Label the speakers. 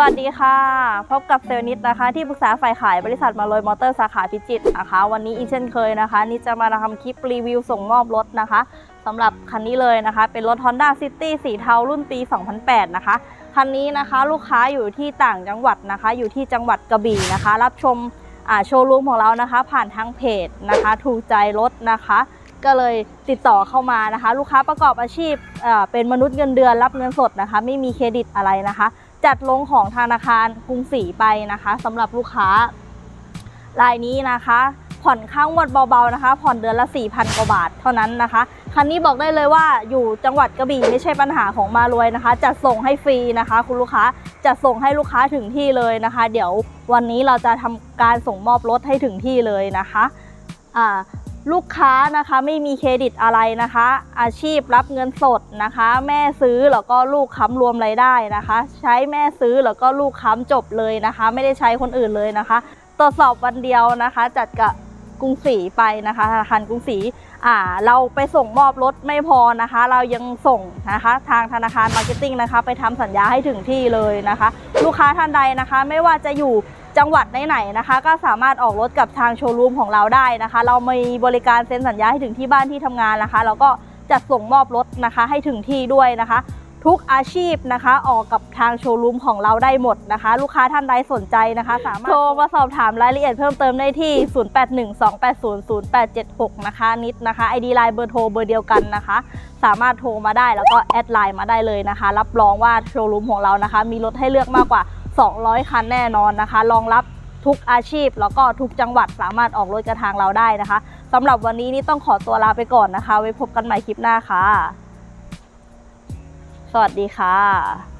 Speaker 1: วัสดีค่ะ พบกับเซลล์นิดนะคะ ที่ปรึกษาฝ่ายขายบริษัทมาลอยมอเตอร์สาขาพิจิตรนะคะ วันนี้อีกเช่นเคยนะคะนิดจะมาทำคลิปรีวิวส่งมอบรถนะคะสำหรับคันนี้เลยนะคะ เป็นรถ Honda City สีเทารุ่นปี 2008 นะคะ คันนี้นะคะลูกค้าอยู่ที่ต่างจังหวัดนะคะ อยู่ที่จังหวัดกระบี่นะคะ รับชมโชว์รูมของเรานะคะ ผ่านทางเพจนะคะถูกใจรถนะคะก็เลยติดต่อเข้ามานะคะ ลูกค้าประกอบอาชีพเป็นมนุษย์เงินเดือนรับเงินสดนะคะ ไม่มีเครดิตอะไรนะคะ จัดลงของธนาคารกรุงศรีไปนะคะสำหรับลูกค้ารายนี้นะคะ ผ่อนข้างงวดเบาๆนะคะ ผ่อนเดือนละ 4,000 กว่าบาทเท่านั้นนะคะ คันนี้บอกได้เลยว่าอยู่จังหวัดกระบี่ไม่ใช่ปัญหาของมารวยนะคะ จัดส่งให้ฟรีนะคะ คุณลูกค้าจะส่งให้ลูกค้าถึงที่เลยนะคะ เดี๋ยววันนี้เราจะทำการส่งมอบรถให้ถึงที่เลยนะคะอ่า ลูกค้านะคะไม่มีเครดิตอะไรนะคะ อาชีพรับเงินสดนะคะ แม่ซื้อแล้วก็ลูกค้ำรวมรายได้นะคะ ใช้แม่ซื้อแล้วก็ลูกค้ำจบเลยนะคะ ไม่ได้ใช้คนอื่นเลยนะคะ ตรวจสอบวันเดียวนะคะ จัดกับกรุงศรีไปนะคะธนาคารกรุงศรีอ่าเราไปส่งมอบรถไม่พอนะคะ เรายังส่งนะคะทางธนาคารมาร์เก็ตติ้งนะคะ ไปทำสัญญาให้ถึงที่เลยนะคะ ลูกค้าท่านใดนะคะ ไม่ว่าจะอยู่ จังหวัดไหนๆนะคะ ก็สามารถออกรถกับทางโชว์รูมของเราได้นะคะ เรามีบริการเซ็นสัญญาให้ถึงที่บ้านที่ทำงานนะคะ แล้วก็จัดส่งมอบรถนะคะ ให้ถึงที่ด้วยนะคะ ทุกอาชีพนะคะ ออกกับทางโชว์รูมของเราได้หมดนะคะ ลูกค้าท่านใดสนใจนะคะ สามารถโทรมาสอบถามรายละเอียดเพิ่มเติมได้ที่ 0812800876 นะคะนิดนะคะ ID ไลน์เบอร์โทรเบอร์เดียวกันนะคะ สามารถโทรมาได้แล้วก็แอดไลน์มาได้เลยนะคะ รับรองว่าโชว์รูมของเรานะคะ มีรถให้เลือกมากกว่า 200 คันแน่นอนนะคะ รองรับทุกอาชีพ แล้วก็ทุกจังหวัดสามารถออกรถกระทางเราได้นะคะสำหรับวันนี้นี่ต้องขอตัวลาไปก่อนนะคะ ไว้พบกันใหม่คลิปหน้าค่ะ สวัสดีค่ะ